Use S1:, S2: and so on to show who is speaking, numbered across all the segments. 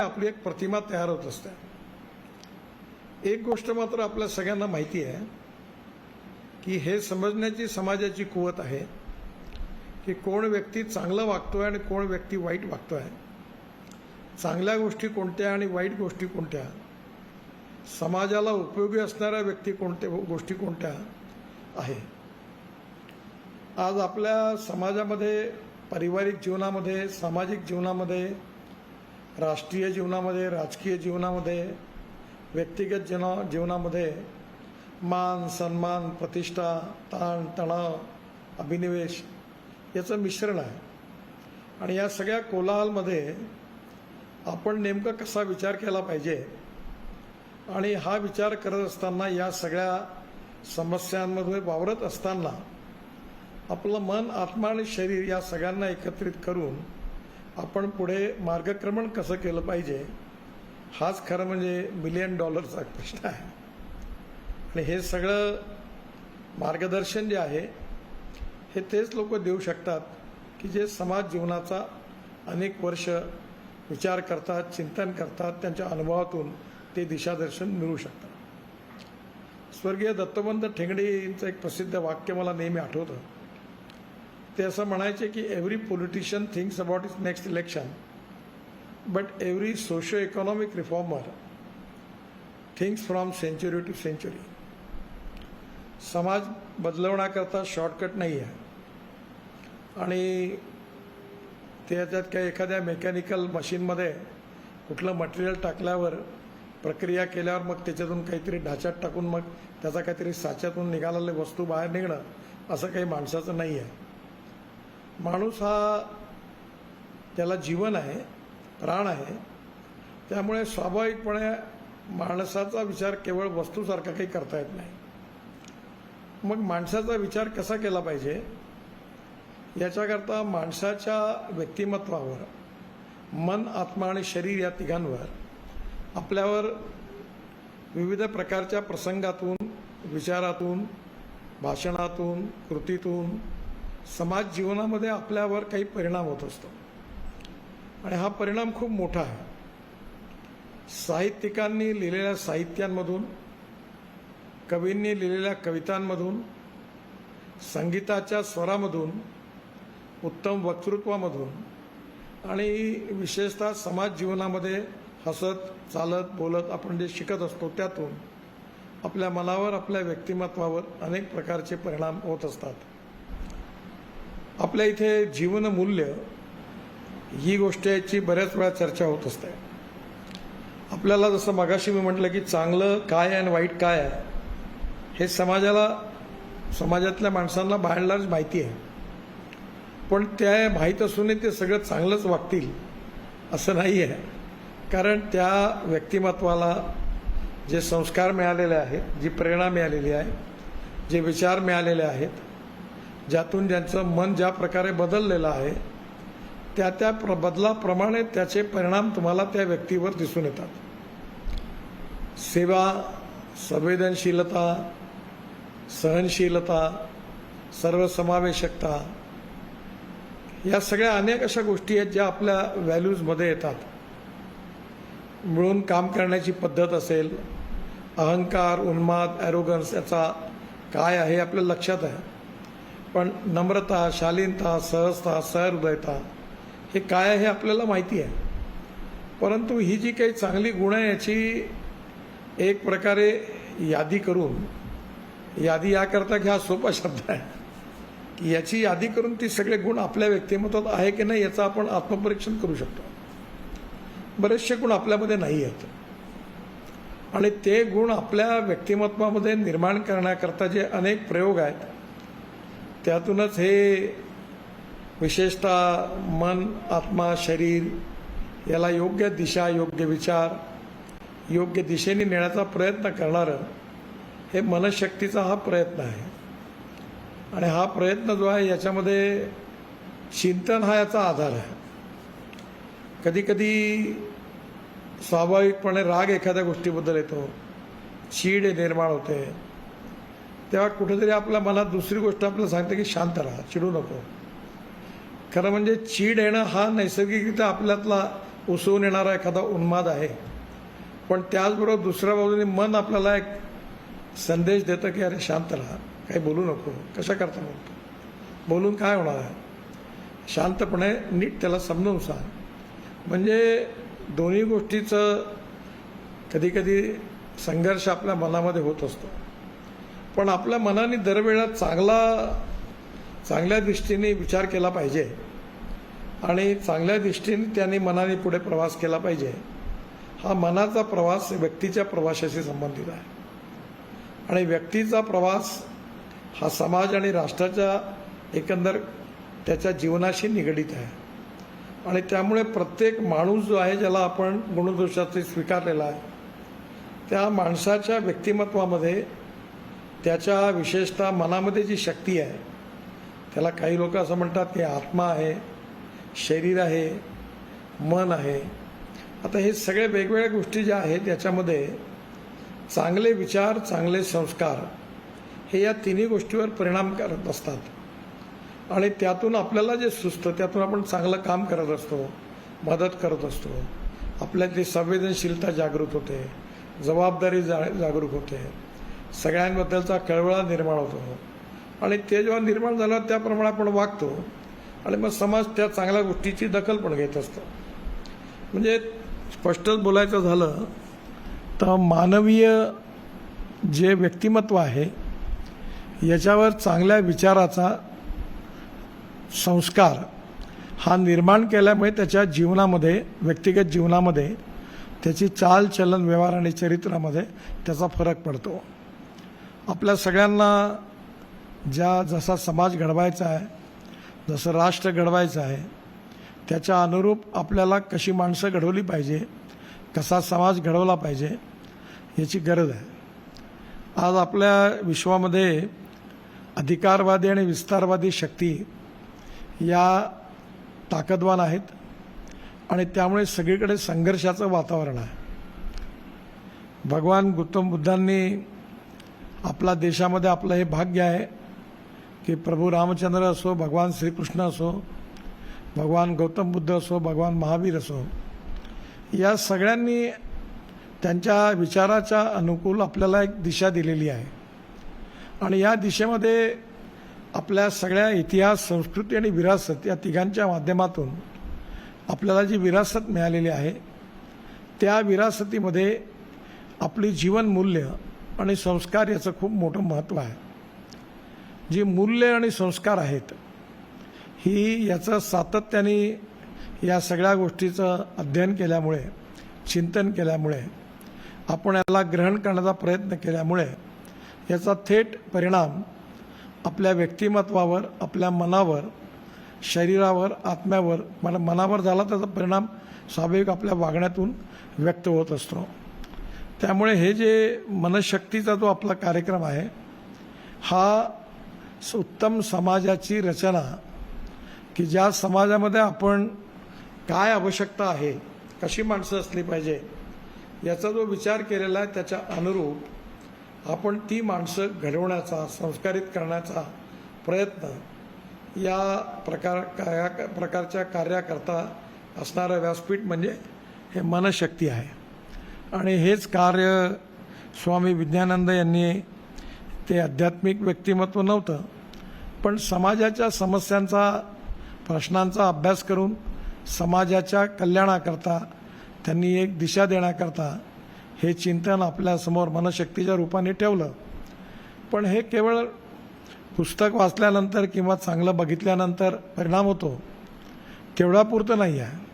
S1: आपली एक प्रतिमा तयार होत असते. एक गोष्ट मात्र आपल्या सगळ्यांना माहिती आहे की हे समजण्याची समाजाची कुवत आहे की कोण व्यक्ती चांगलं वागतोय आणि कोण व्यक्ती वाईट वागतोय. चांगल्या गोष्टी कोणत्या आणि वाईट गोष्टी कोणत्या? समाजाला उपयोगी असणाऱ्या व्यक्ती कोणत्या गोष्टी कोणत्या आहे? आज आपल्या समाजामध्ये पारिवारिक जीवनामध्ये सामाजिक जीवनामध्ये राष्ट्रीय जीवनामध्ये राजकीय जीवनामध्ये व्यक्तिगत जीवना जीवनामध्ये मान सन्मान प्रतिष्ठा ताण तणाव अभिनिवेश याचं मिश्रण आहे. आणि या सगळ्या कोलाहलमध्ये आपण नेमकं कसा विचार केला पाहिजे आणि हा विचार करत असताना या सगळ्या समस्यांमध्ये वावरत असताना आपलं मन आत्मा आणि शरीर या सगळ्यांना एकत्रित करून आपण पुढे मार्गक्रमण कसं केलं पाहिजे हाच खरं म्हणजे मिलियन डॉलरचा प्रश्न आहे. आणि हे सगळं मार्गदर्शन जे आहे हे तेच लोक देऊ शकतात की जे समाज जीवनाचा अनेक वर्ष विचार करतात चिंतन करतात त्यांच्या अनुभवातून ते दिशादर्शन मिळू शकतात. स्वर्गीय दत्तवंत ठेंगडे यांचं एक प्रसिद्ध वाक्य मला नेहमी आठवतं. ते असं म्हणायचे की every politician thinks about is next election but every socio economic reformer thinks from century to century समाज बदलवण्याकरता शॉर्टकट नाही आहे आणि त्याच्यात काही एखाद्या मेकॅनिकल मशीनमध्ये कुठलं मटेरियल टाकल्यावर प्रक्रिया केल्यावर मग त्याच्यातून काहीतरी ढाच्यात टाकून मग त्याचा काहीतरी साच्यातून निघालेले वस्तू बाहेर निघणं असं काही माणसाचं नाही आहे माणूस हा त्याला जीवन आहे प्राण आहे. त्यामुळे स्वाभाविकपणे माणसाचा विचार केवळ वस्तूसारखा काही करता येत नाही. मग माणसाचा विचार कसा केला पाहिजे? याच्याकरता माणसाच्या व्यक्तिमत्वावर मन आत्मा आणि शरीर या तिघांवर आपल्यावर विविध प्रकारच्या प्रसंगातून विचारातून भाषणातून कृतीतून समाज जीवनामध्ये आपल्यावर काही परिणाम होत असतो. आणि हा परिणाम खूप मोठा आहे. साहित्यिकांनी लिहिलेल्या साहित्यांमधून कवींनी लिहिलेल्या कवितांमधून संगीताच्या स्वरामधून उत्तम वक्तृत्वामधून आणि विशेषतः समाज जीवनामध्ये हसत चालत बोलत आपण जे शिकत असतो त्यातून आपल्या मनावर आपल्या व्यक्तिमत्वावर अनेक प्रकारचे परिणाम होत असतात. आपल्या इथे जीवनमूल्य ही गोष्टीची बऱ्याच वेळा चर्चा होत असते. आपल्याला जसं मगाशी मी म्हटलं की चांगलं काय आहे आणि वाईट काय आहे हे समाजाला समाजातल्या माणसांना बाहेरलाच माहिती आहे. पण त्या माहीत असूनही ते सगळं चांगलंच वागतील असं नाही आहे. कारण त्या व्यक्तिमत्वाला जे संस्कार मिळालेले आहेत जी प्रेरणा मिळालेली आहे जे विचार मिळालेले आहेत ज्यातून ज्यांचं मन ज्या प्रकारे बदललेलं आहे त्या त्या प्र बदलाप्रमाणे त्याचे परिणाम तुम्हाला त्या व्यक्तीवर दिसून येतात. सेवा संवेदनशीलता सहनशीलता सर्वसमावेशकता या सगळ्या अनेक अशा गोष्टी आहेत ज्या आपल्या व्हॅल्यूजमध्ये येतात. मिळून काम करण्याची पद्धत असेल अहंकार उन्माद ॲरोगन्स याचा काय आहे आपल्या लक्षात आहे. पण नम्रता शालीनता सहजता सहृदयता हे काय आहे हे आपल्याला माहिती आहे. परंतु ही जी काही चांगली गुण आहे याची एक प्रकारे यादी करून यादी याकरता की हा सोपा शब्द आहे. की याची यादी करून ती सगळे गुण आपल्या व्यक्तिमत्वात आहे की नाही याचं आपण आत्मपरीक्षण करू शकतो. बरेचसे गुण आपल्यामध्ये नाही आहेत. आणि ते गुण आपल्या व्यक्तिमत्वामध्ये निर्माण करण्याकरता जे अनेक प्रयोग आहेत त्यातूनच हे विशेषतः मन आत्मा शरीर याला योग्य दिशा योग्य विचार योग्य दिशेने नेण्याचा प्रयत्न करणारं हे मनशक्तीचा हा प्रयत्न आहे. आणि हा प्रयत्न जो आहे याच्यामध्ये चिंतन हा याचा आधार आहे. कधीकधी स्वाभाविकपणे राग एखाद्या गोष्टीबद्दल येतो. चीड निर्माण होते. तेव्हा कुठेतरी आपल्या मनात दुसरी गोष्ट आपल्याला सांगते की शांत राहा चिडू नको. खरं म्हणजे चीड येणं हा नैसर्गिकरित्या आपल्यातला उसळून येणारा एखादा उन्माद आहे. पण त्याचबरोबर दुसऱ्या बाजूने मन आपल्याला एक संदेश देतं की अरे शांत राहा काही बोलू नको. कशा करता बोलतो बोलून काय होणार आहे? शांतपणे नीट त्याला समजून सांग. म्हणजे दोन्ही गोष्टीचं कधीकधी संघर्ष आपल्या मनामध्ये होत असतो. पण आपल्या मनाने दरवेळा चांगला चांगल्या दृष्टीने विचार केला पाहिजे. आणि चांगल्या दृष्टीने त्यांनी मनाने पुढे प्रवास केला पाहिजे. हा मनाचा प्रवास व्यक्तीच्या प्रवासाशी संबंधित आहे. आणि व्यक्तीचा प्रवास हा समाज आणि राष्ट्राच्या एकंदर त्याच्या जीवनाशी निगडीत आहे. आणि त्यामुळे प्रत्येक माणूस जो आहे ज्याला आपण गुणदोषाचे स्वीकारलेला आहे त्या माणसाच्या व्यक्तिमत्वामध्ये त्याच्या विशेषतः मनामध्ये जी शक्ती आहे त्याला काही लोक असं म्हणतात की आत्मा आहे शरीर आहे मन आहे. आता हे सगळे वेगवेगळ्या गोष्टी ज्या आहेत याच्यामध्ये चांगले विचार चांगले संस्कार हे या तिन्ही गोष्टीवर परिणाम करत असतात. आणि त्यातून आपल्याला जे सुचतं त्यातून आपण चांगलं काम करत असतो मदत करत असतो. आपल्यातली संवेदनशीलता जागृत होते जबाबदारी जा जागरूक होते. सगळ्यांबद्दलचा कळवळा निर्माण होतो. आणि ते जेव्हा निर्माण झालं त्याप्रमाणे आपण वागतो. आणि मग समाज त्या चांगल्या गोष्टीची दखल पण घेत असतो. म्हणजे स्पष्टच बोलायचं झालं तर मानवीय जे व्यक्तिमत्व आहे याच्यावर चांगल्या विचाराचा संस्कार हा निर्माण केल्यामुळे त्याच्या जीवनामध्ये व्यक्तिगत जीवनामध्ये त्याची चालचलन व्यवहार आणि चरित्रामध्ये त्याचा फरक पडतो. आपल्या सगळ्यांना ज्या जसा समाज घडवायचा आहे जसं राष्ट्र घडवायचं आहे त्याच्या अनुरूप आपल्याला कशी माणसं घडवली पाहिजे कसा समाज घडवला पाहिजे याची गरज आहे. आज आपल्या विश्वामध्ये अधिकारवादी आणि विस्तारवादी शक्ती या ताकदवान आहेत आणि त्यामुळे सगळीकडे संघर्षाचं वातावरण आहे. भगवान गौतम बुद्धांनी आपला देशामध्ये आपलं हे भाग्य आहे की प्रभू रामचंद्र असो भगवान श्रीकृष्ण असो भगवान गौतम बुद्ध असो भगवान महावीर असो या सगळ्यांनी त्यांच्या विचाराच्या अनुकूल आपल्याला एक दिशा दिलेली आहे. आणि या दिशेमध्ये आपल्या सगळ्या इतिहास संस्कृती आणि विरासत या तिघांच्या माध्यमातून आपल्याला जी विरासत मिळालेली आहे त्या विरासतीमध्ये आपली जीवनमूल्य आणि संस्कार याचं खूप मोठं महत्त्व आहे. जी मूल्य आणि संस्कार आहेत ही याचं सातत्याने या सगळ्या गोष्टीचं अध्ययन केल्यामुळे चिंतन केल्यामुळे आपण याला ग्रहण करण्याचा प्रयत्न केल्यामुळे याचा थेट परिणाम आपल्या व्यक्तिमत्वावर आपल्या मनावर शरीरावर आत्म्यावर मला मनावर झाला त्याचा परिणाम स्वाभाविक आपल्या वागण्यातून व्यक्त होत असतो. त्यामुळे हे जे मनशक्तीचा जो आपला कार्यक्रम आहे हा स- उत्तम समाजाची रचना की ज्या समाजामध्ये आपण काय आवश्यकता आहे कशी माणसं असली पाहिजे याचा जो विचार केलेला आहे त्याच्या अनुरूप आपण ती माणसं घडवण्याचा संस्कारित करण्याचा प्रयत्न या प्रकार या प्रकारच्या कार्याकरता असणारं व्यासपीठ म्हणजे हे मनशक्ती आहे. आणि हेच कार्य स्वामी विज्ञानंद यांनी ते आध्यात्मिक व्यक्तिमत्व नव्हतं. पण समाजाच्या समस्यांचा प्रश्नांचा अभ्यास करून समाजाच्या कल्याणाकरता त्यांनी एक दिशा देण्याकरता हे चिंतन आपल्यासमोर मनशक्तीच्या रूपाने ठेवलं. पण हे केवळ पुस्तक वाचल्यानंतर किंवा चांगलं बघितल्यानंतर परिणाम होतो. तेवढापुरतं नाही आहे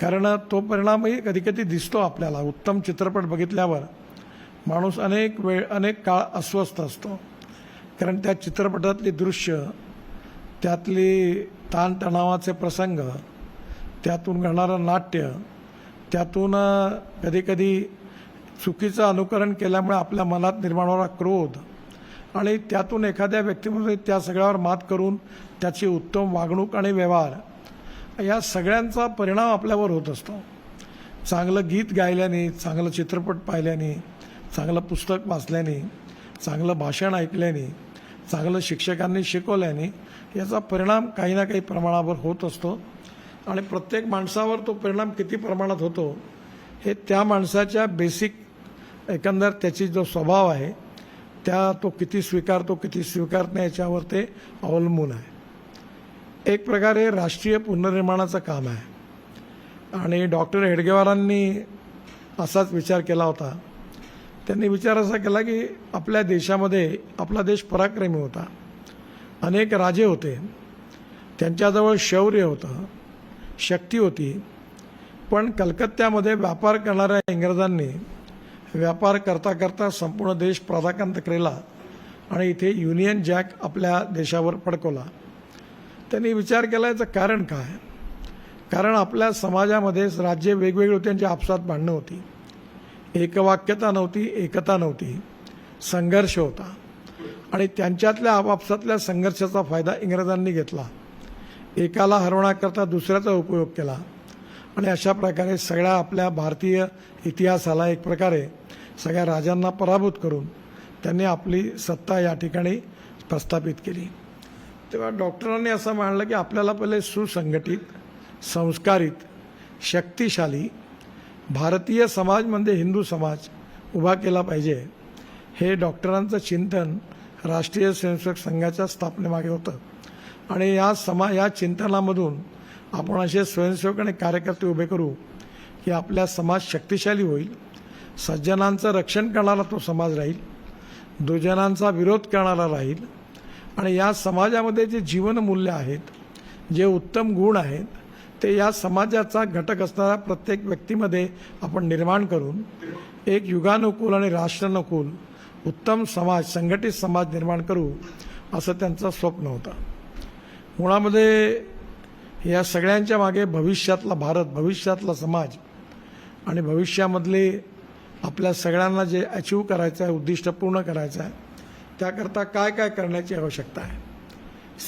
S1: कारण तो परिणामही कधीकधी दिसतो आपल्याला. उत्तम चित्रपट बघितल्यावर माणूस अनेक वेळ अनेक काळ अस्वस्थ असतो. कारण त्या चित्रपटातली दृश्य त्यातली ताणतणावाचे प्रसंग त्यातून घडणारं नाट्य त्यातून कधीकधी चुकीचं अनुकरण केल्यामुळे आपल्या मनात निर्माण होणारा क्रोध आणि त्यातून एखाद्या व्यक्तीमध्ये त्या सगळ्यावर मात करून त्याची उत्तम वागणूक आणि व्यवहार या सगळ्यांचा परिणाम आपल्यावर होत असतो. चांगलं गीत गायल्याने चांगलं चित्रपट पाहिल्याने चांगलं पुस्तक वाचल्याने चांगलं भाषण ऐकल्याने चांगलं शिक्षकांनी शिकवल्याने याचा परिणाम काही ना काही प्रमाणावर होत असतो. आणि प्रत्येक माणसावर तो परिणाम किती प्रमाणात होतो हे त्या माणसाच्या बेसिक एकंदर त्याची जो स्वभाव आहे त्या तो किती स्वीकारतो किती स्वीकारत नाही याच्यावर ते अवलंबून आहे. एक प्रकारे राष्ट्रीय पुनर्निर्माणाचं काम आहे. आणि डॉक्टर हेडगेवारांनी असाच विचार केला होता. त्यांनी विचार असा केला की आपल्या देशामध्ये आपला देश पराक्रमी होता. अनेक राजे होते. त्यांच्याजवळ शौर्य होतं. शक्ती होती. पण कलकत्त्यामध्ये व्यापार करणाऱ्या इंग्रजांनी व्यापार करता करता संपूर्ण देश प्राधाकांत केला आणि इथे युनियन जॅक आपल्या देशावर पडकवला त्यांनी विचार केला याचं कारण काय? कारण आपल्या समाजामध्ये राज्य वेगवेगळी होती त्यांची आपसात भांडणं होती. एकवाक्यता नव्हती एकता नव्हती. संघर्ष होता. आणि त्यांच्यातल्या आपापसातल्या संघर्षाचा फायदा इंग्रजांनी घेतला. एकाला हरवण्याकरता दुसऱ्याचा उपयोग केला. आणि अशा प्रकारे सगळ्या आपल्या भारतीय इतिहासाला एक प्रकारे सगळ्या राजांना पराभूत करून त्यांनी आपली सत्ता या ठिकाणी प्रस्थापित केली. तेव्हा डॉक्टरांनी असं मांडलं की आपल्याला पहिले सुसंघटित संस्कारित शक्तिशाली भारतीय समाज म्हणजे हिंदू समाज उभा केला पाहिजे हे डॉक्टरांचं चिंतन राष्ट्रीय स्वयंसेवक संघाच्या स्थापनेमागे होतं. आणि या समा या चिंतनामधून आपण असे स्वयंसेवक आणि कार्यकर्ते उभे करू की आपल्या समाज शक्तिशाली होईल सज्जनांचं रक्षण करणारा तो समाज राहील दुर्जनांचा विरोध करणारा राहील आणि या समाजामध्ये जे जीवनमूल्य आहेत जे उत्तम गुण आहेत ते या समाजाचा घटक असणाऱ्या प्रत्येक व्यक्तीमध्ये आपण निर्माण करून एक युगानुकूल आणि राष्ट्रानुकूल उत्तम समाज संघटित समाज निर्माण करू असं त्यांचं स्वप्न होतं. मुळामध्ये या सगळ्यांच्या मागे भविष्यातला भारत भविष्यातला समाज आणि भविष्यामधले आपल्या सगळ्यांना जे अचीव करायचं आहे उद्दिष्ट पूर्ण करायचं आहे त्याकरता काय काय करण्याची आवश्यकता आहे?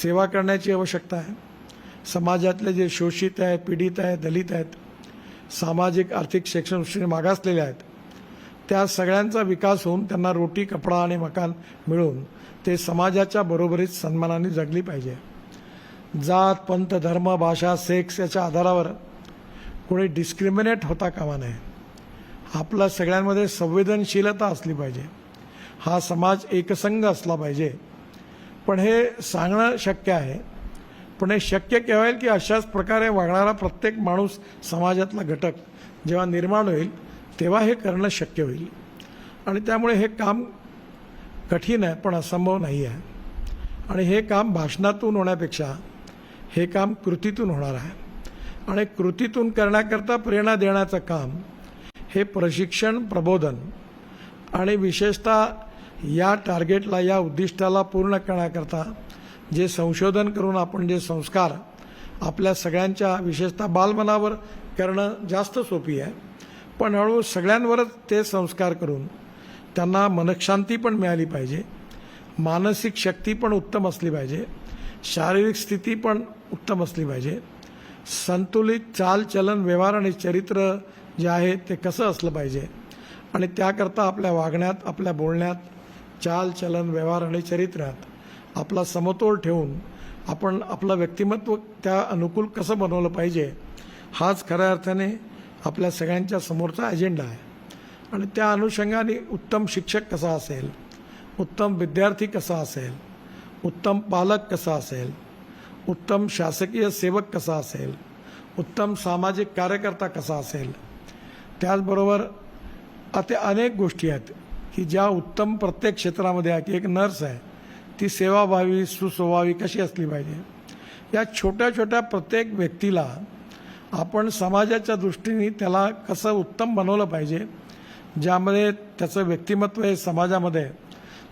S1: सेवा करण्याची आवश्यकता आहे. समाजातले जे शोषित आहे पीडित आहे दलित आहेत सामाजिक आर्थिक शैक्षणिक मागासलेले आहेत त्या सगळ्यांचा विकास होऊन त्यांना रोटी कपडा आणि मकान मिळून ते समाजाच्या बरोबरीत सन्मानाने जगली पाहिजे. जात पंथ धर्म भाषा सेक्स याच्या आधारावर कोणी डिस्क्रिमिनेट होता कामा नये. आपला सगळ्यांमध्ये संवेदनशीलता असली पाहिजे. हा समाज एकसंघ असला पाहिजे. पण हे सांगणं शक्य आहे. पण हे शक्य केव्हा येईल की अशाच प्रकारे वागणारा प्रत्येक माणूस समाजातला घटक जेव्हा निर्माण होईल तेव्हा हे करणं शक्य होईल. आणि त्यामुळे हे काम कठीण आहे पण असंभव नाही आहे आणि हे काम भाषणातून होण्यापेक्षा हे काम कृतीतून होणार आहे. आणि कृतीतून करण्याकरता प्रेरणा देण्याचं काम हे प्रशिक्षण प्रबोधन आणि विशेषतः या टार्गेटला या उद्दिष्टाला पूर्ण करण्याकरता जे संशोधन करून आपण जे संस्कार आपल्या सगळ्यांच्या विशेषतः बालमनावर करणं जास्त सोपी आहे. पण हळूहळू सगळ्यांवरच ते संस्कार करून त्यांना मनशांती पण मिळाली पाहिजे. मानसिक शक्ती पण उत्तम असली पाहिजे. शारीरिक स्थिती पण उत्तम असली पाहिजे. संतुलित चालचलन व्यवहार आणि चरित्र जे आहे ते कसं असलं पाहिजे? आणि त्याकरता आपल्या वागण्यात आपल्या बोलण्यात चालचलन व्यवहार आणि चरित्रात आपला समतोल ठेवून आपण आपलं व्यक्तिमत्व त्या अनुकूल कसं बनवलं पाहिजे हाच खऱ्या अर्थाने आपल्या सगळ्यांच्या समोरचा अजेंडा आहे. आणि त्या अनुषंगाने उत्तम शिक्षक कसा असेल उत्तम विद्यार्थी कसा असेल उत्तम पालक कसा असेल उत्तम शासकीय सेवक कसा असेल उत्तम सामाजिक कार्यकर्ता कसा असेल त्याचबरोबर आता अनेक गोष्टी आहेत. की ज्या उत्तम प्रत्येक क्षेत्रामध्ये आहे की एक नर्स आहे ती सेवाभावी सुस्वभावी कशी असली पाहिजे? या छोट्या छोट्या प्रत्येक व्यक्तीला आपण समाजाच्या दृष्टीने त्याला कसं उत्तम बनवलं पाहिजे ज्यामध्ये त्याचं व्यक्तिमत्व हे समाजामध्ये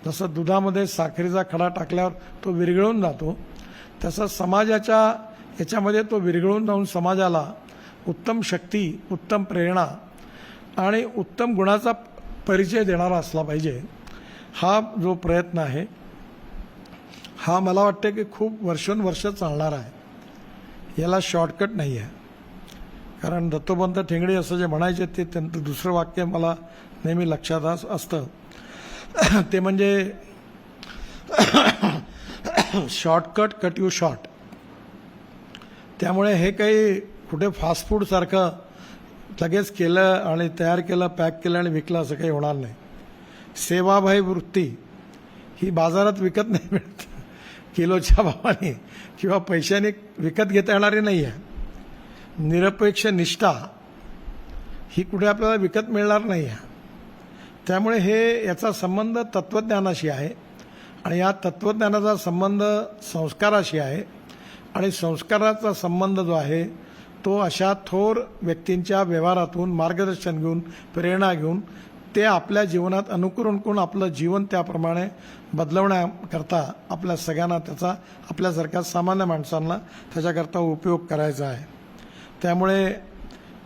S1: जसं दुधामध्ये साखरेचा खडा टाकल्यावर तो विरघळून जातो तसं समाजाच्या याच्यामध्ये तो विरघळून जाऊन समाजाला उत्तम शक्ती उत्तम प्रेरणा आणि उत्तम गुणाचा परिचय देणारा असला पाहिजे. हा जो प्रयत्न आहे हा मला वाटतं की खूप वर्षोनवर्ष चालणार आहे. याला शॉर्टकट नाही आहे. कारण दत्तोपंत ठेंगडे असं जे म्हणायचे ते त्यांचं दुसरं वाक्य मला नेहमी लक्षात असतं. ते म्हणजे शॉर्टकट कट यू शॉर्ट त्यामुळे हे काही कुठे फास्ट फूडसारखं लगेच केलं आणि तयार केलं पॅक केलं आणि विकलं असं काही होणार नाही. सेवाभाई वृत्ती ही बाजारात विकत नाही मिळत. किलोच्या भावाने किंवा पैशाने विकत घेता येणारी नाही आहे. निरपेक्ष निष्ठा ही कुठे आपल्याला विकत मिळणार नाही आहे. त्यामुळे हे याचा संबंध तत्त्वज्ञानाशी आहे आणि या तत्त्वज्ञानाचा संबंध संस्काराशी आहे आणि संस्काराचा संबंध जो आहे तो अशा थोर व्यक्तींच्या व्यवहारातून मार्गदर्शन घेऊन प्रेरणा घेऊन ते आपल्या जीवनात अनुकरण करून आपलं जीवन त्याप्रमाणे बदलवण्याकरता आपल्या सगळ्यांना त्याचा आपल्यासारख्या सामान्य माणसांना त्याच्याकरता उपयोग करायचा आहे. त्यामुळे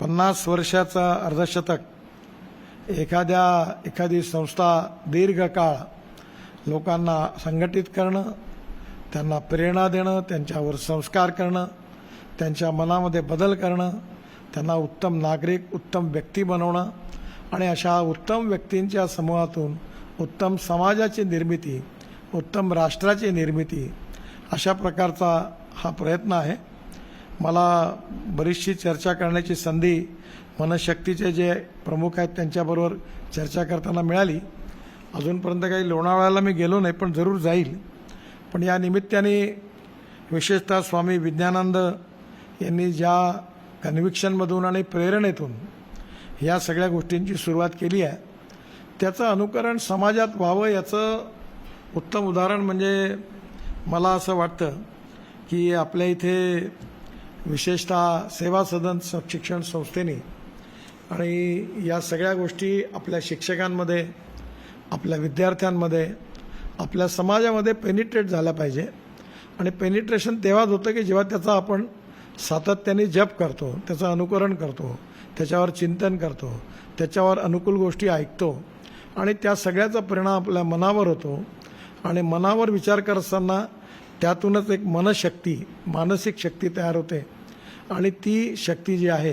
S1: पन्नास वर्षाचा अर्धशतक एखाद्या एखादी संस्था दीर्घकाळ लोकांना संघटित करणं त्यांना प्रेरणा देणं त्यांच्यावर संस्कार करणं त्यांच्या मनामध्ये बदल करणं त्यांना उत्तम नागरिक उत्तम व्यक्ती बनवणं आणि अशा उत्तम व्यक्तींच्या समूहातून उत्तम समाजाची निर्मिती उत्तम राष्ट्राची निर्मिती अशा प्रकारचा हा प्रयत्न आहे. मला बरीचशी चर्चा करण्याची संधी मनशक्तीचे जे प्रमुख आहेत त्यांच्याबरोबर चर्चा करताना मिळाली. अजूनपर्यंत काही लोणावळ्याला मी गेलो नाही पण जरूर जाईल. पण या निमित्ताने विशेषतः स्वामी विज्ञानानंद यांनी ज्या कन्व्हिक्शनमधून आणि प्रेरणेतून या सगळ्या गोष्टींची सुरुवात केली आहे त्याचं अनुकरण समाजात व्हावं याचं उत्तम उदाहरण म्हणजे मला असं वाटतं की आपल्या इथे विशेषतः सेवा सदन शिक्षण संस्थेने आणि या सगळ्या गोष्टी आपल्या शिक्षकांमध्ये आपल्या विद्यार्थ्यांमध्ये आपल्या समाजामध्ये पेनिट्रेट झाल्या पाहिजे. आणि पेनिट्रेशन तेव्हाच होतं की जेव्हा त्याचा आपण सातत्याने जप करतो त्याचं अनुकरण करतो त्याच्यावर चिंतन करतो त्याच्यावर अनुकूल गोष्टी ऐकतो आणि त्या सगळ्याचा परिणाम आपल्या मनावर होतो आणि मनावर विचार करत असताना त्यातूनच एक मनशक्ती मानसिक शक्ती तयार होते आणि ती शक्ती जी आहे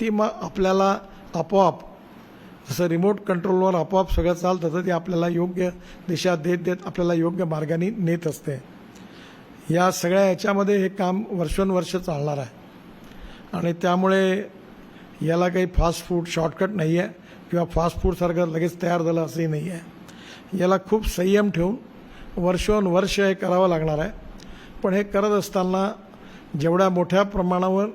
S1: ती मग आपल्याला आपोआप जसं रिमोट कंट्रोलवर आपोआप सगळं चालतं तर ती आपल्याला योग्य दिशा देत देत आपल्याला योग्य मार्गाने नेत असते. या सगळ्या याच्यामध्ये हे काम वर्षोनवर्ष चालणार आहे. आणि त्यामुळे याला काही फास्ट फूड शॉर्टकट नाही आहे किंवा फास्ट फूडसारखं लगेच तयार झालं असंही नाही आहे याला खूप संयम ठेवून वर्षोनवर्ष हे करावं लागणार आहे. पण हे करत असताना जेवढ्या मोठ्या प्रमाणावर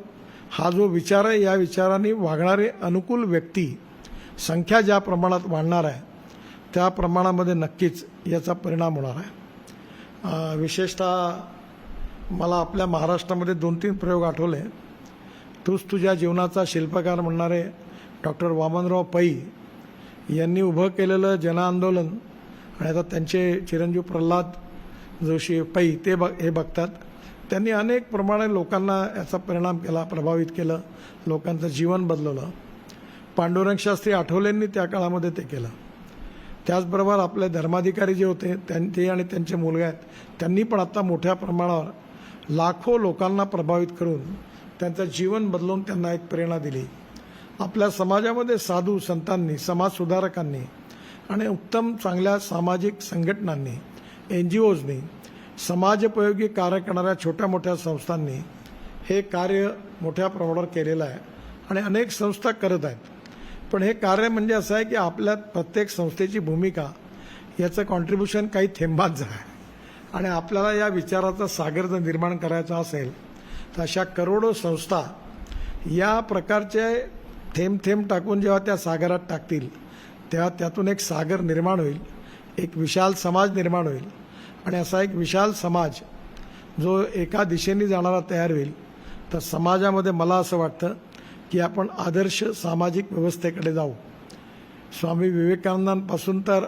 S1: हा जो विचार आहे या विचाराने वागणारे अनुकूल व्यक्ती संख्या ज्या प्रमाणात वाढणार आहे त्या प्रमाणामध्ये नक्कीच याचा परिणाम होणार आहे. विशेषतः मला आपल्या महाराष्ट्रामध्ये दोन तीन प्रयोग आठवले. तूच तुझ्या जीवनाचा शिल्पकार म्हणणारे डॉक्टर वामनराव पै यांनी उभं केलेलं जनआंदोलन आणि आता त्यांचे चिरंजीव प्रल्हाद जोशी पै ते बघ हे बघतात. त्यांनी अनेक प्रमाणे लोकांना याचा परिणाम केला प्रभावित केलं लोकांचं जीवन बदलवलं. पांडुरंग शास्त्री आठवलेंनी त्या काळामध्ये ते केलं. त्याचबरोबर आपले धर्माधिकारी जे होते त्यां ते आणि त्यांचे मुलगे आहेत त्यांनी पण आता मोठ्या प्रमाणावर लाखो लोकांना प्रभावित करून त्यांचं जीवन बदलून त्यांना एक प्रेरणा दिली. आपल्या समाजामध्ये साधू संतांनी समाजसुधारकांनी आणि उत्तम चांगल्या सामाजिक संघटनांनी एन जी ओजनी समाजोपयोगी कार्य करणाऱ्या छोट्या मोठ्या संस्थांनी हे कार्य मोठ्या प्रमाणावर केलेलं आहे आणि अनेक संस्था करत आहेत. पण हे कार्य म्हणजे असं आहे की आपल्या प्रत्येक संस्थेची भूमिका याचं कॉन्ट्रीब्युशन काही थेंबात आहे. आणि आपल्याला या विचाराचा सागर जर निर्माण करायचा असेल तर अशा करोडो संस्था या प्रकारचे थेंब थेंब टाकून जेव्हा त्या सागरात टाकतील तेव्हा त्यातून एक सागर निर्माण होईल एक विशाल समाज निर्माण होईल. आणि असा एक विशाल समाज जो एका दिशेने जाणारा तयार होईल तर समाजामध्ये मला असं वाटतं की आपण आदर्श सामाजिक व्यवस्थेकडे जाऊ. स्वामी विवेकानंदांपासून तर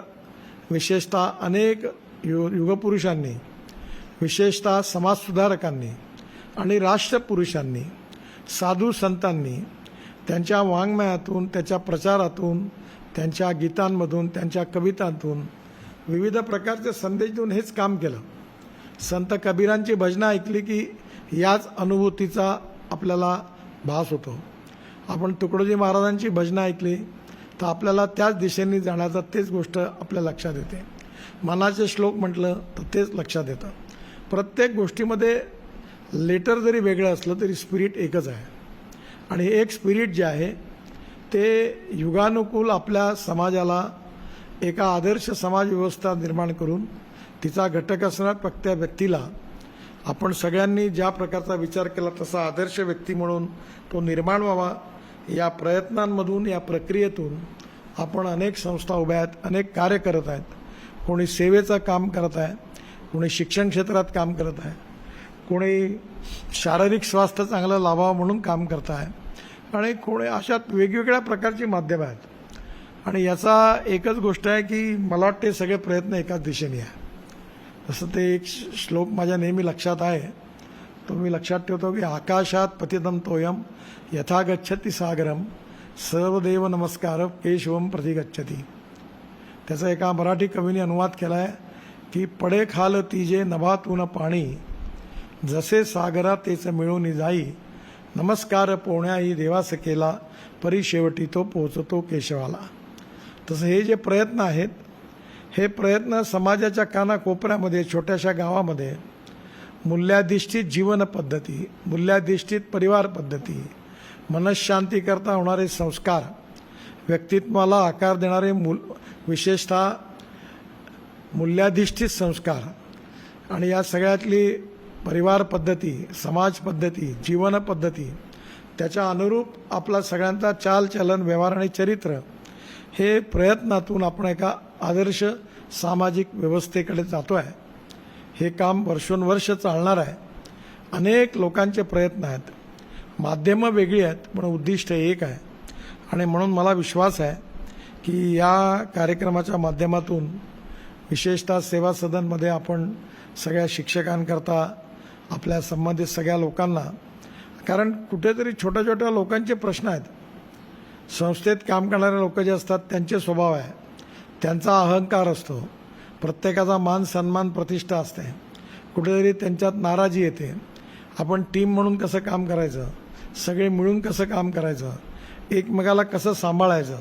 S1: विशेषतः अनेक यु युगपुरुषांनी विशेषतः समाजसुधारकांनी आणि राष्ट्रपुरुषांनी साधू संतांनी त्यांच्या वाङ्मयातून त्याच्या प्रचारातून त्यांच्या गीतांमधून त्यांच्या कवितांतून विविध प्रकारचे संदेश देऊन हेच काम केलं. संत कबीरांची भजनं ऐकली की याच अनुभूतीचा आपल्याला भास होतो. आपण तुकडोजी महाराजांची भजनं ऐकली तर आपल्याला त्याच दिशेने जाण्याचा तेच गोष्ट आपल्या लक्षात येते. मनाचे श्लोक म्हटलं तर तेच लक्षात येतं. प्रत्येक गोष्टीमध्ये लेटर जरी वेगळं असलं तरी स्पिरिट एकच आहे. आणि एक स्पिरिट जे आहे ते युगानुकूल आपल्या समाजाला एका आदर्श समाजव्यवस्था निर्माण करून तिचा घटक असणाऱ्या प्रत्येक व्यक्तीला आपण सगळ्यांनी ज्या प्रकारचा विचार केला तसा आदर्श व्यक्ती म्हणून तो निर्माण व्हावा. या प्रयत्नांमधून या प्रक्रियेतून आपण अनेक संस्था उभ्या आहेत अनेक कार्य करत आहेत. कोणी सेवेचं काम करत आहे कोणी शिक्षण क्षेत्रात काम करत आहे कोणी शारीरिक स्वास्थ्य चांगलं लावावं म्हणून काम करत आहे आणि कोणी अशा वेगवेगळ्या प्रकारची माध्यमं आहेत. आणि याचा एकच गोष्ट आहे की मला वाटते सगळे प्रयत्न एकाच दिशेने आहे. तसं ते एक श- श्लोक माझ्या नेहमी लक्षात आहे. तो मी लक्षात ठेवतो की आकाशात पतितम तोयम यथा गच्छती सागरम सर्वदेव नमस्कार केशवम प्रति गच्छती त्याचा एका मराठी कवीने अनुवाद केला आहे की पडे खाल तिजे नभातून पाणी जसे सागरा तेच मिळून जाई. नमस्कार पोहण्याही देवास केला परी शेवटी तो पोहोचतो केशवाला. तसं हे जे प्रयत्न आहेत हे प्रयत्न समाजाच्या कानाकोपऱ्यामध्ये छोट्याशा गावामध्ये मूल्याधिष्ठित जीवन पद्धती मूल्याधिष्ठित परिवार पद्धती मनशांतीकरता होणारे संस्कार व्यक्तित्वाला आकार देणारे मूल विशेषतः मूल्याधिष्ठित संस्कार. आणि या सगळ्यातली परिवार पद्धती समाज पद्धती जीवन पद्धती त्याच्या अनुरूप आपला सगळ्यांचा चालचलन व्यवहार आणि चरित्र हे प्रयत्नातून आपण एका आदर्श सामाजिक व्यवस्थेकडे जातो आहे हे काम वर्षोनवर्ष चालणार आहे. अनेक लोकांचे प्रयत्न आहेत. माध्यमं वेगळी आहेत पण उद्दिष्ट एक आहे. आणि म्हणून मला विश्वास आहे की या कार्यक्रमाच्या माध्यमातून विशेषतः सेवा सदनमध्ये आपण सगळ्या शिक्षकांकरता आपल्या संबंधित सगळ्या लोकांना कारण कुठेतरी छोट्या छोट्या लोकांचे प्रश्न आहेत. संस्थेत काम करणारे लोक जे असतात त्यांचे स्वभाव आहे. त्यांचा अहंकार असतो. प्रत्येकाचा मान सन्मान प्रतिष्ठा असते. कुठेतरी त्यांच्यात नाराजी येते. आपण टीम म्हणून कसं काम करायचं? सगळे मिळून कसं काम करायचं? एकमेकाला कसं सांभाळायचं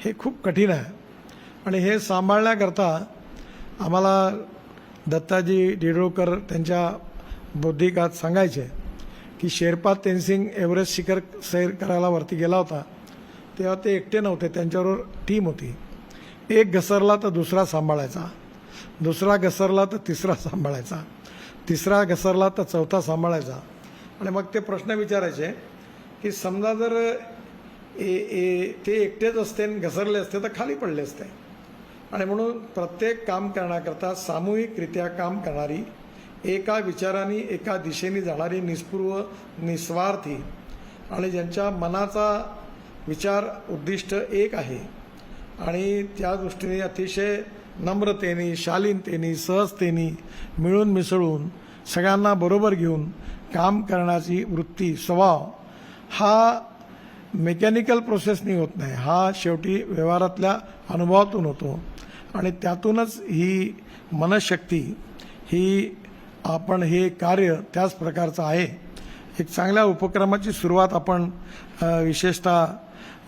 S1: हे खूप कठीण आहे. आणि हे सांभाळण्याकरता आम्हाला दत्ताजी डिडोळकर त्यांच्या बौद्धिकात सांगायचे की शेरपा तेनसिंग एव्हरेस्ट शिखर सैर करायला वरती गेला होता. तेव्हा ते एकटे नव्हते त्यांच्याबरोबर टीम होती. एक घसरला तर दुसरा सांभाळायचा. दुसरा घसरला तर तिसरा सांभाळायचा. तिसरा घसरला तर चौथा सांभाळायचा. आणि मग ते प्रश्न विचारायचे की समजा जर ए ए ते एकटेच असते आणि घसरले असते तर खाली पडले असते. आणि म्हणून प्रत्येक काम करण्याकरता सामूहिकरित्या काम करणारी एका विचाराने एका दिशेने जाणारी निस्पूर्व निस्वार्थी आणि ज्यांच्या मनाचा विचार उद्दिष्ट एक आहे. आणि त्या दृष्टीने अतिशय नम्रतेने शालीनतेने सहजतेने मिळून मिसळून सगळ्यांना बरोबर घेऊन काम करण्याची वृत्ती स्वभाव हा मेकॅनिकल प्रोसेसनी होत नाही. हा शेवटी व्यवहारातल्या अनुभवातून होतो. आणि त्यातूनच ही मनशक्ती ही आपण हे कार्य त्याच प्रकारचं आहे. एक चांगल्या उपक्रमाची सुरुवात आपण विशेषतः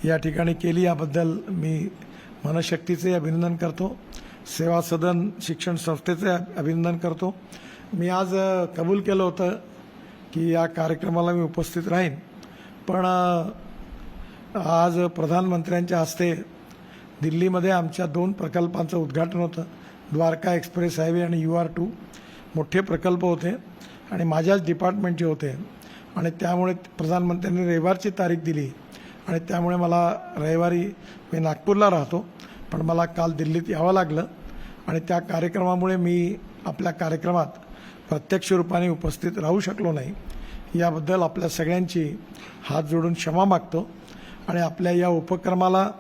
S1: या ठिकाणी केली. याबद्दल मी मनशक्तीचे अभिनंदन करतो. सेवा सदन शिक्षण संस्थेचे अभिनंदन करतो. मी आज कबूल केलं होतं की या कार्यक्रमाला मी उपस्थित राहीन. पण आज प्रधानमंत्र्यांच्या हस्ते दिल्लीमध्ये आमच्या दोन प्रकल्पांचं उद्घाटन होतं. द्वारका एक्सप्रेस हायवे आणि यू आर टू. मोठे प्रकल्प होते आणि माझ्याच डिपार्टमेंटचे होते. आणि त्यामुळे प्रधानमंत्र्यांनी रविवारची तारीख दिली. आणि त्यामुळे मला रविवारी मी नागपूरला राहतो. पण मला काल दिल्लीत यावं लागलं. आणि त्या कार्यक्रमामुळे मी आपल्या कार्यक्रमात प्रत्यक्ष रूपाने उपस्थित राहू शकलो नाही. याबद्दल आपल्या सगळ्यांची हात जोडून क्षमा मागतो. आणि आपल्या या उपक्रमाला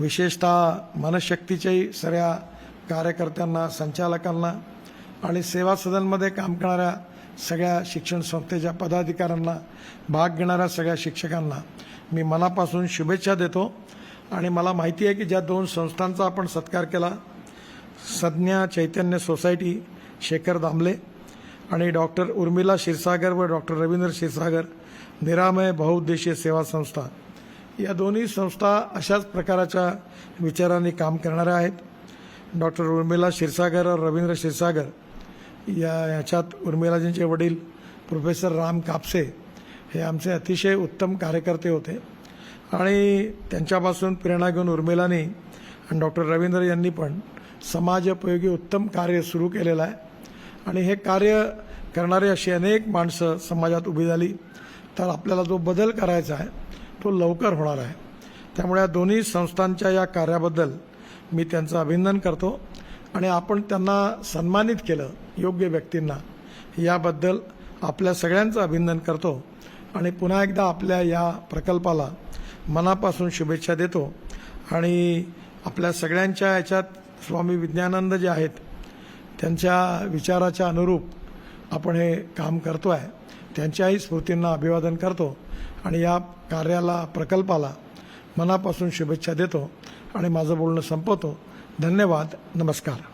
S1: विशेषतः मनशक्तीच्याही सगळ्या कार्यकर्त्यांना संचालकांना आणि सेवा सदनमध्ये काम करणाऱ्या सगळ्या शिक्षण संस्थेच्या पदाधिकाऱ्यांना भाग घेणाऱ्या सगळ्या शिक्षकांना मी मनापासून शुभेच्छा देतो. आणि मला माहिती आहे की ज्या दोन संस्थांचा आपण सत्कार केला संज्ञा चैतन्य सोसायटी शेखर दामले आणि डॉक्टर उर्मिला क्षीरसागर व डॉक्टर रवींद्र क्षीरसागर निरामय बहुउद्देशीय सेवा संस्था. या दोन्ही संस्था अशाच प्रकारच्या विचारांनी काम करणाऱ्या आहेत. डॉक्टर उर्मिला क्षीरसागर रवींद्र क्षीरसागर या ह्याच्यात उर्मिलाजींचे वडील प्रोफेसर राम कापसे हे आमचे अतिशय उत्तम कार्यकर्ते होते. आणि त्यांच्यापासून प्रेरणा घेऊन उर्मिलानी आणि डॉक्टर रवींद्र यांनी पण समाजोपयोगी उत्तम कार्य सुरू केलेलं आहे. आणि हे कार्य करणारी अशी अनेक माणसं समाजात उभी झाली. तर आपल्याला जो बदल करायचा आहे तो लवकर होणार आहे. त्यामुळे या दोन्ही संस्थांच्या या कार्याबद्दल मी त्यांचं अभिनंदन करतो आणि आपण त्यांना सन्मानित केलं योग्य व्यक्तींना याबद्दल आपल्या सगळ्यांचं अभिनंदन करतो. आणि पुन्हा एकदा आपल्या या प्रकल्पाला मनापासून शुभेच्छा देतो. आणि आपल्या सगळ्यांच्या याच्यात स्वामी विज्ञानंद जे आहेत त्यांच्या विचाराच्या अनुरूप आपण हे काम करतो आहे त्यांच्याही स्मृतींना अभिवादन करतो. आणि या कार्याला प्रकल्पाला मनापासून शुभेच्छा देतो आणि माझं बोलणं संपवतो. धन्यवाद. नमस्कार.